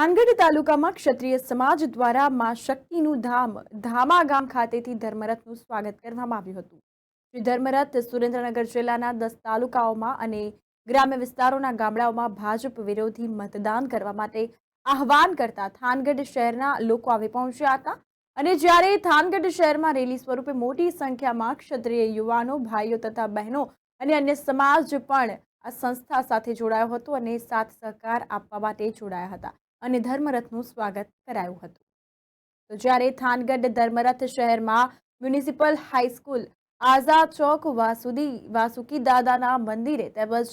થાનગઢ તાલુકામાં ક્ષત્રિય સમાજ દ્વારા મા શક્તિનું ધામ ધામા ગામ ખાતેથી ધર્મરથનું સ્વાગત કરવામાં આવ્યું હતું. શ્રી ધર્મરથ સુરેન્દ્રનગર જિલ્લાના દસ તાલુકાઓમાં અને ગ્રામ્ય વિસ્તારોના ગામડાઓમાં ભાજપ વિરોધી મતદાન કરવા માટે આહવાન કરતા થાનગઢ શહેરના લોકો આવી પહોંચ્યા હતા અને જ્યારે થાનગઢ શહેરમાં રેલી સ્વરૂપે મોટી સંખ્યામાં ક્ષત્રિય યુવાનો, ભાઈઓ તથા બહેનો અને અન્ય સમાજ પણ આ સંસ્થા સાથે જોડાયો હતો અને સાથ સહકાર આપવા માટે જોડાયા હતા. અને ધર્મરથનું સ્વાગત કરાયું હતું. તો જ્યારે થાનગઢ ધર્મરથ શહેરમાં municipal high school Azad Chowk વાસુદી, Vasuki દાદાના મંદિરે તેમજ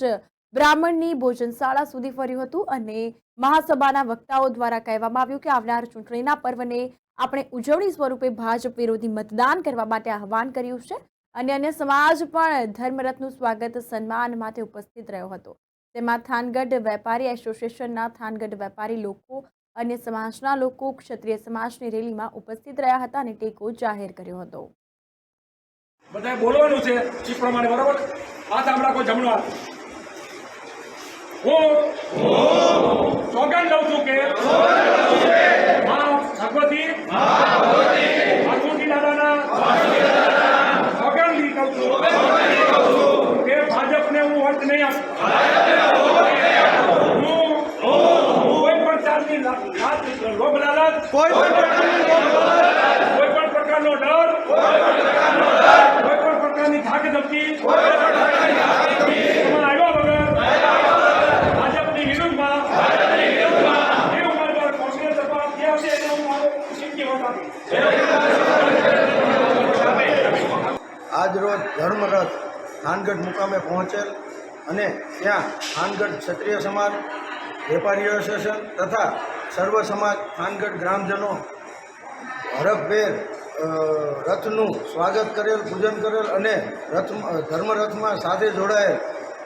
બ્રાહ્મણની ભોજનશાળા સુધી ફર્યું હતું અને મહાસભાના વક્તાઓ દ્વારા કહેવામાં આવ્યું કે આવનાર ચૂંટણીના પર્વને આપણે ઉજવણી સ્વરૂપે ભાજપ વિરોધી મતદાન કરવા માટે આહવાન કર્યું છે અને અન્ય સમાજ પણ ધર્મરથનું સ્વાગત સન્માન માટે ઉપસ્થિત રહ્યો હતો. તેમાં થાનગઢ વેપારી એસોસિએશનના થાનગઢ વેપારી લોકો અને સમાજના લોકો ક્ષત્રિય સમાજની રેલીમાં ઉપસ્થિત રહ્યા હતા અને ટેકો જાહેર કર્યો હતો. બધાએ બોલવાનું છે એ પ્રમાણે, બરાબર? હાથ આપણા કોઈ જમણો હું સોગંદ લઉં છું કે મા ભગવતી ભગવતી દાદાના સોગંદ કહું છું કે ભાજપને હું વોટ નહીં આપું હું કોઈ પણ જાતની લા- લાત- લોભ લાલચ કોઈ પણ પ્રકારનો ડર કોઈ પણ પ્રકારની ધાક ધમકી આવ્યા વગર ભાજપની વિરુદ્ધમાં આજરોજ ધર્મરથ ખાનગઢ મુકામે પહોંચેલ અને ત્યાં ખાનગઢ ક્ષત્રિય સમાજ વેપારી એસોસિએશન તથા સર્વ સમાજ થાનગઢ ગ્રામજનો હરખભેર રથનું સ્વાગત કરેલ, પૂજન કરેલ અને રથ, ધર્મરથમાં સાથે જોડાયેલ.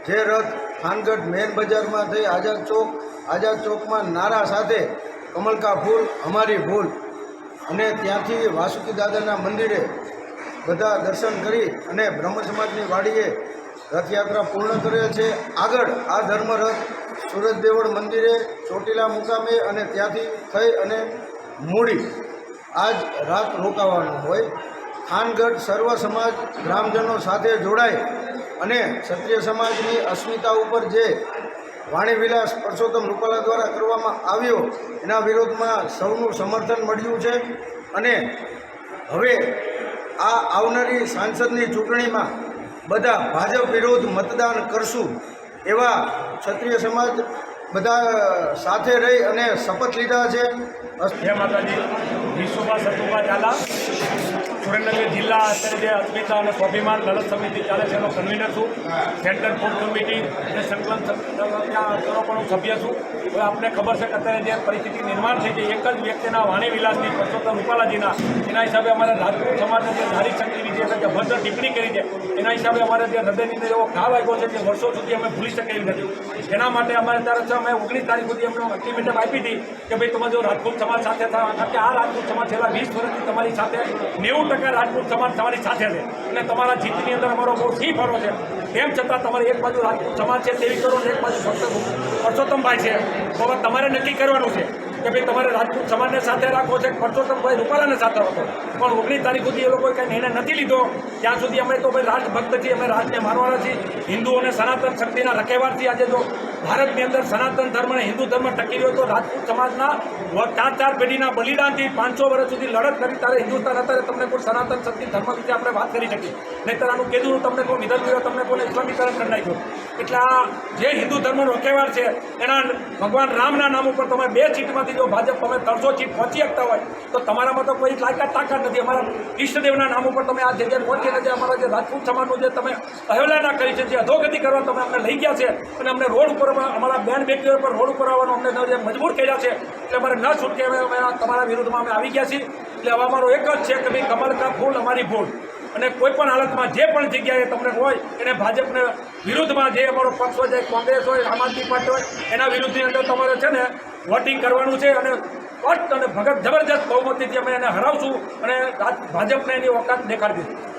જે રથ ખાનગઢ મેન બજારમાં થઈ, આઝાદ ચોક, આઝાદ ચોકમાં નારા સાથે કમલકા ફૂલ અમારી ભૂલ. અને ત્યાંથી વાસુકી દાદાના મંદિરે બધા દર્શન કરી અને બ્રહ્મ સમાજની વાડીએ રથયાત્રા પૂર્ણ કરેલ છે. આગળ આ ધર્મરથ સુરત મંદિરે ચોટીલા મુકામે અને ત્યાંથી થઈ અને મૂડી આજ રાત રોકાવાનું હોય. ખાનગઢ સર્વ સમાજ ગ્રામજનો સાથે જોડાય અને ક્ષત્રિય સમાજની અસ્મિતા ઉપર જે વાણીવિલાસ પરસોત્તમ રૂપાલા દ્વારા કરવામાં આવ્યો, એના વિરોધમાં સૌનું સમર્થન મળ્યું છે. અને હવે આ આવનારી સાંસદની ચૂંટણીમાં બધા ભાજપ વિરોધ મતદાન કરશું. એવા ક્ષત્રિય સમાજ બધા સાથે રહી અને શપથ લીધા છે. જય માતાજી. વિશ્વમાં સતુભા ઝાલા સુરેન્દ્રનગર જિલ્લા અત્યારે જે અસ્મિતા અને સ્વાભિમાન લડત સમિતિ ચાલે છે, એનો કન્વીનર છું. સેન્ટ્રલ ફૂડ કમિટી અને સંકલન સમિતિનો પણ હું સભ્ય છું. હવે આપને ખબર છે કે અત્યારે જે પરિસ્થિતિ નિર્માણ થઈ છે, એક જ વ્યક્તિના વાણી વિલાસની પરસોત્તમ રૂપાલાજીના, એના હિસાબે અમારે રાજપૂત સમાજને જે નારી શક્તિની જે જબરદસ્ત ટિપ્પણી કરી છે, એના હિસાબે અમારે જે હૃદયની અંદર એવો ઘાવ આવ્યો છે જે વર્ષો સુધી અમે ભૂલી શકે એમ નથી. એના માટે અમારે અત્યારે છે, અમે ઓગણીસ તારીખ સુધી અમને અલ્ટિમેટમ આપી હતી કે ભાઈ તમે જો રાજપૂત સમાજ સાથે કારણ કે આ રાજપૂત સમાજ છેલ્લા વીસ વર્ષથી તમારી સાથે નેવું ટકા રાજપૂત સમાજ તમારી સાથે છે. અને તમારા જીતની અંદર અમારો બહુ સી ફરો છે. તેમ છતાં તમારે એક બાજુ રાજપૂત સમાજ છે તેવી કરો એક બાજુ ફક્ત પરસોત્તમભાઈ છે. તો તમારે નક્કી કરવાનું છે. કે ભાઈ તમારે રાજપૂત સમાજને સાથે રાખવો છે, પરસોત્તમભાઈ રૂપાલાને સાથે રાખો પણ ઓગણીસ તારીખ સુધી એ લોકોએ કંઈ નિર્ણય નથી લીધો. ત્યાં સુધી અમે તો ભાઈ રાષ્ટ્રભક્ત છીએ અમે રાજને મારવાના છીએ. હિન્દુ અને સનાતન શક્તિના રખેવાર આજે જો ભારતની અંદર સનાતન ધર્મ અને હિન્દુ ધર્મ ટકી રહ્યો તો રાજપૂત સમાજના ચાર ચાર પેઢીના બલિદાનથી પાંચસો વર્ષ સુધી લડત કરી ત્યારે હિન્દુસ્તાન અત્યારે તમને કોઈ સનાતન શક્તિ, ધર્મ વિશે આપણે વાત કરી શકીએ. નહીં આનું કીધું તમને કોઈ નિધન કર્યો તમને કોઈ ઇસ્લામીકરણ કરી નાખ્યું. એટલે આ જે હિન્દુ ધર્મનો રખેવાર છે, એના ભગવાન રામના નામ ઉપર તમે બે સીટમાંથી જો ભાજપ તમે ત્રણસો સીટ પહોંચી શકતા હોય, તો તમારામાં તો કોઈ લાયકાત તાકાત નથી. અમારા ઈષ્ટદેવના નામ ઉપર તમે આ જગ્યાએ પહોંચી નથી અમારા જે રાજપૂત સમાજનું જે તમે અહેવલાના કરી છે, જે અધોગતિ કરવા તમે અમને લઈ ગયા છે, અને અમને રોડ ઉપર અમારા બેન બેટીઓ પર રોડ ઉપર આવવાનું અમને જે મજબૂર કર્યા છે, એટલે અમારે ન છૂટકે અમે તમારા વિરુદ્ધમાં અમે આવી ગયા છીએ. એટલે હવે અમારો એક જ છે કે ભાઈ કમલ કા ફૂલ અમારી ભૂલ. અને કોઈ પણ હાલતમાં જે પણ જગ્યાએ તમને હોય, એને ભાજપને વિરુદ્ધમાં જે અમારો પક્ષ હોય કોંગ્રેસ હોય, આમ આદમી પાર્ટી હોય, એના વિરુદ્ધની અંદર તમારે છે ને વોટિંગ કરવાનું છે અને સ્પષ્ટ અને ભગત જબરજસ્ત બહુમતીથી અમે એને હરાવશું અને ભાજપને એની ઓકાત દેખાડી દઈશું